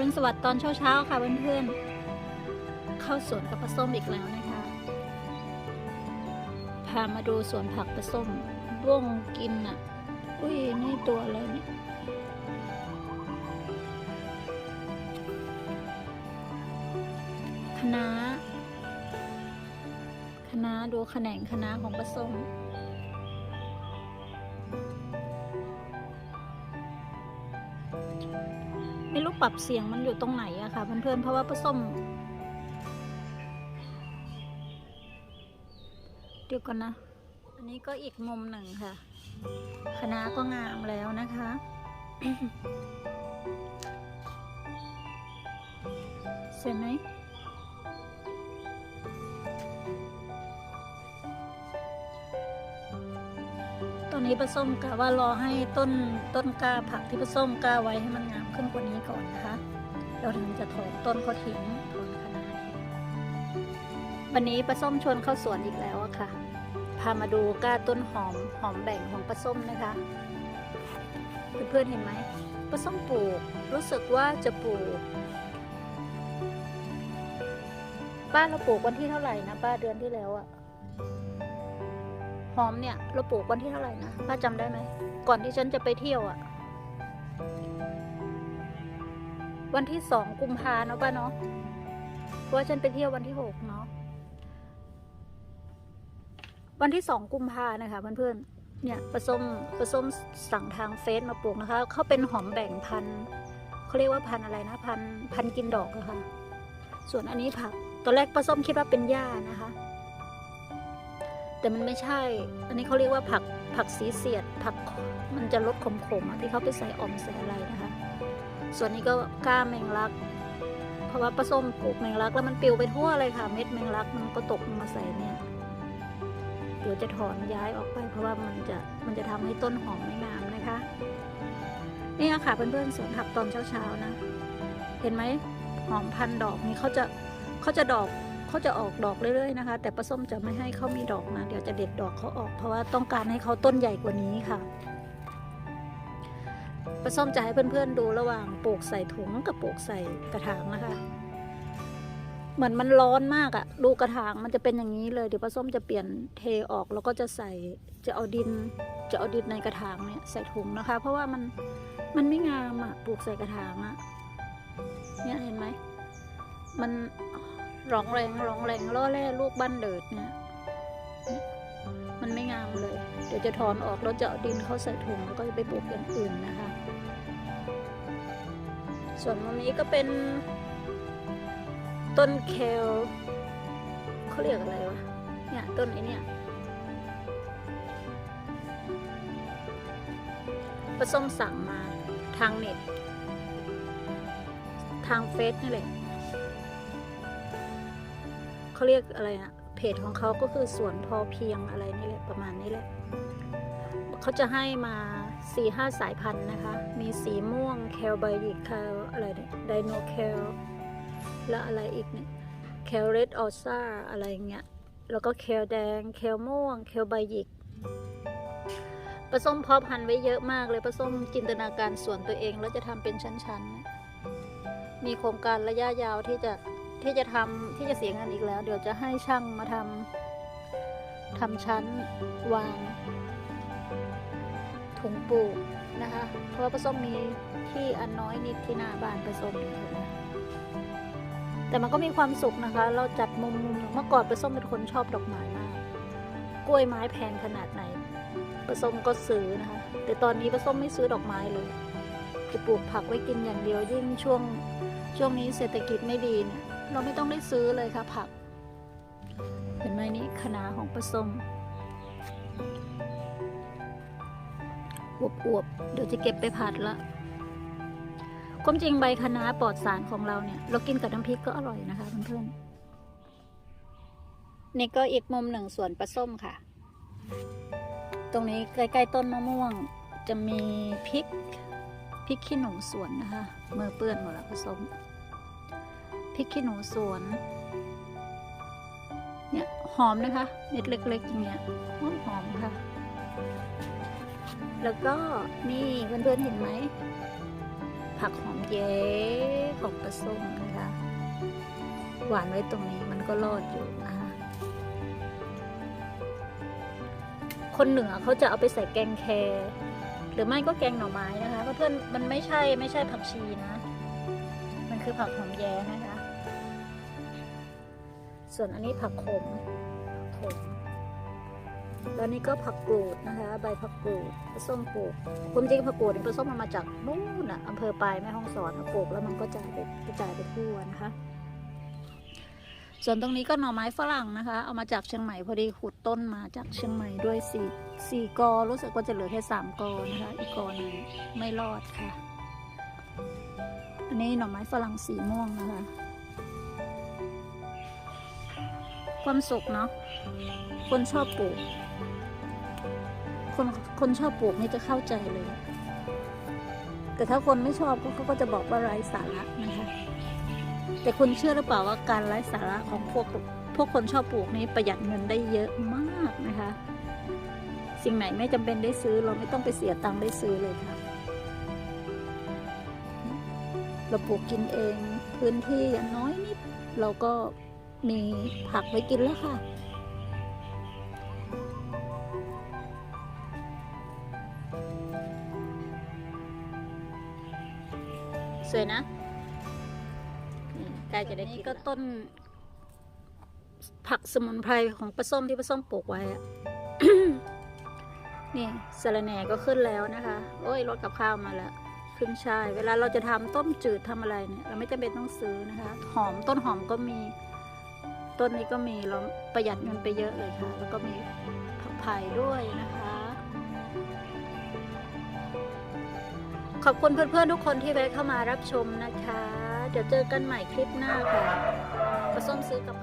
รุณสวัสดิ์ตอนเช้าๆค่ะเพื่อนๆ เข้าสวนกับปลาส้มอีกแล้วนะคะ พามาดูสวนผักปลาส้มร่วงกินอะ อุ้ยนี่ตัวอะไรเนี่ยคณะน้าคะดูแขนงคณะของปลาส้ม ไม่รู้ปรับเสียงมันอยู่ตรงไหนอะค่ะเพื่อนๆเพราะว่าผส้มเดี๋ยวก่อนนะ อันนี้ก็อีกมุมหนึ่งค่ะคณะก็งามแล้วนะคะเสร็จไหม นี้ปลาส้มกะว่ารอให้ต้นต้นกล้าผักที่ปลาส้มกล้าไว้ให้มันงามขึ้นกว่านี้ก่อนนะคะเราถึงจะถอนต้นเขาทิ้งถอนคะน้าทิ้งวันนี้ปลาส้มชวนเข้าสวนอีกแล้วอะค่ะ พามาดูกล้าต้นหอมหอมแบ่งของปลาส้มนะคะเพื่อนๆเห็นไหมปลาส้มปลูกรู้สึกว่าจะปลูกป้าเราปลูกวันที่เท่าไหร่นะป้าเดือนที่แล้วอะ หอมเนี่ยเราปลูกวันที่เท่าไหร่นะป้าจำได้ไหมก่อนที่ฉันจะไปเที่ยวอะวันที่สองกุมภาเนาะป้าเนาะเพราะฉันไปเที่ยววันที่หกเนาะวันที่สองกุมภานะคะเพื่อนๆเนี่ยปลาส้มปลาส้มสั่งทางเฟซมาปลูกนะคะเขาเป็นหอมแบ่งพันเขาเรียกว่าพันอะไรนะพันพันกินดอกอะค่ะ ส่วนอันนี้ผักตอนแรกปลาส้มคิดว่าเป็นหญ้านะคะ แต่มันไม่ใช่ อันนี้เขาเรียกว่าผักผักสีเสียด ผักมันจะลดขมๆอะที่เขาไปใส่อ่อมใส่อะไรนะคะ ส่วนนี้ก็กล้าแมงลัก เพราะว่าปลาส้มปลูกแมงลัก แล้วมันปลิวไปทั่วเลยค่ะ เม็ดแมงลักมันก็ตกมาใส่เนี่ย เดี๋ยวจะถอนย้ายออกไป เพราะว่ามันจะมันจะทำให้ต้นหอมไม่งามนะคะ นี่ค่ะเพื่อนๆสวนผักตอนเช้าๆนะ เห็นไหมหอมพันดอกนี้เขาจะเขาจะดอก เขาจะออกดอกเรื่อยๆนะคะ แต่ปลาส้มจะไม่ให้เขามีดอกนะเดี๋ยวจะเด็ดดอกเขาออก เพราะว่าต้องการให้เขาต้นใหญ่กว่านี้ค่ะปลาส้มจะให้เพื่อนๆดูระหว่างปลูกใส่ถุงกับปลูกใส่กระถางนะคะ เหมือนมันร้อนมากอะดูกระถางมันจะเป็นอย่างนี้เลยเดี๋ยวปลาส้มจะเปลี่ยนเทออกแล้วก็จะใส่จะเอาดินจะเอาดินในกระถางเนี่ยใส่ถุงนะคะ เพราะว่ามันมันไม่งามอะปลูกใส่กระถางอะเนี่ยเห็นไหมมัน ร้องแรงร้องแรงล่อแร่ลูกบ้านเดิดเนี่ยมันไม่งามเลย เดี๋ยวจะถอนออกแล้วจะเอาดินเข้าใส่ถุงแล้วก็จะไปปลูกอย่างอื่นนะคะ ส่วนวันนี้ก็เป็น ต้นเคลเขาเรียกอะไรวะ เนี่ยต้นไอเนี่ยผสมสั่งมาทางเน็ต ทางเฟซนี่แหละ เขาเรียกอะไรนะเพจของเขาก็คือสวนพอเพียงอะไรนี่แหละประมาณนี้แหละเขาจะให้มาสี่ห้าสายพันธุ์นะคะ มีสีม่วงแคลไบยิกแคลอะไรเนี่ยไดโนแคลแล้วอะไรอีกเนี่ยแคลเรดออซ่าอะไรเงี้ยแล้วก็แคลแดงแคลม่วงแคลใบหยิกผสมเพาะพันธุ์ไว้เยอะมากเลยผสมจินตนาการส่วนตัวเองแล้วจะทำเป็นชั้นๆ มีโครงการระยะยาวที่จะ ที่จะทำที่จะเสียเงินอีกแล้ว เดี๋ยวจะให้ช่างมาทำทำชั้นวางถุงปลูกนะคะ เพราะว่าผสมมีที่อันน้อยนิดที่หน้าบ้านผสมนี่เห็นไหมแต่มันก็มีความสุขนะคะ เราจัดมุมมุมเมื่อก่อนปลาส้มเป็นคนชอบดอกไม้มาก กล้วยไม้แพงขนาดไหนปลาส้มก็ซื้อนะคะ แต่ตอนนี้ปลาส้มไม่ซื้อดอกไม้เลยจะปลูกผักไว้กินอย่างเดียวยิ่งช่วงช่วงนี้เศรษฐกิจไม่ดีเนี่ย เราไม่ต้องได้ซื้อเลยค่ะผัก เห็นไหมนี่คณะของปลาส้มอวบๆเดี๋ยวจะเก็บไปผัดละความจริงใบคะน้าปลอดสารของเราเนี่ย เรากินกับน้ำพริกก็อร่อยนะคะเพื่อนๆนี่ก็อีกมุมหนึ่งส่วนปลาส้มค่ะ ตรงนี้ใกล้ๆต้นมะม่วงจะมีพริกพริกขี้หนูสวนนะคะมือเปื้อนหมดแล้วผสม ริกขี้หนูสวน เนี่ยหอมนะคะ เม็ดเล็กๆอย่างเงี้ยหอมหอมค่ะ แล้วก็นี่เพื่อนๆเห็นไหม ผักหอมแย้ของปลาส้มนะคะ หวานไว้ตรงนี้มันก็รอดอยู่นะคะคนเหนือเขาจะเอาไปใส่แกงแครหรือไม่ก็แกงหน่อไม้นะคะเพื่อนๆมันไม่ใช่ไม่ใช่ผักชีนะ มันคือผักหอมแย้นะคะ ส่วนอันนี้ผักขมขมแล้วนี่ก็ผักกูดนะคะ ใบผักกูดผส้มปลูกความจริงผักกูดนี่ผส้มมันมาจากนู่นน่ะอำเภอปลายแม่ฮ่องสอนปลูกแล้วมันก็จะไปกระจายไปทั่วนะคะ ส่วนตรงนี้ก็หน่อไม้ฝรั่งนะคะ เอามาจากเชียงใหม่พอดีขุดต้นมาจากเชียงใหม่ด้วยสี่สี่กอรู้สึกว่าจะเหลือแค่สามกอนะคะ อีกกอหนึงไม่รอดค่ะ อันนี้หน่อไม้ฝรั่งสีม่วงนะคะ ความสุขเนาะคนชอบปลูก คนคนชอบปลูกนี่จะเข้าใจเลย แต่ถ้าคนไม่ชอบก็เขาก็จะบอกว่าไร้สาระนะคะแต่คุณเชื่อหรือเปล่าว่าการไร้สาระของพวกพวกคนชอบปลูกนี่ประหยัดเงินได้เยอะมากนะคะ สิ่งไหนไม่จำเป็นได้ซื้อ เราไม่ต้องไปเสียตังค์ได้ซื้อเลยค่ะ เราปลูกกินเองพื้นที่อย่างน้อยนิดเราก็ มีผักไว้กินแล้วค่ะ สวยนะนี่ใกล้จะได้กินก็ต้น ผักสมุนไพรของปลาส้มที่ปลาส้มปลูกไว้อะนี่สะระแหน่ก็ขึ้นแล้วนะคะ โอ้ยรถกับข้าวมาแล้วขึ้นช่ายเวลาเราจะทำต้มจืดทำอะไรเนี่ย เราไม่จำเป็นต้องซื้อนะคะ หอมต้นหอมก็มี ต้นนี้ก็มีเราประหยัดเงินไปเยอะเลยค่ะ แล้วก็มีผักไผ่ด้วยนะคะ ขอบคุณเพื่อนๆทุกคนที่แวะเข้ามารับชมนะคะ เดี๋ยวเจอกันใหม่คลิปหน้าค่ะปลาส้มซื้อกับ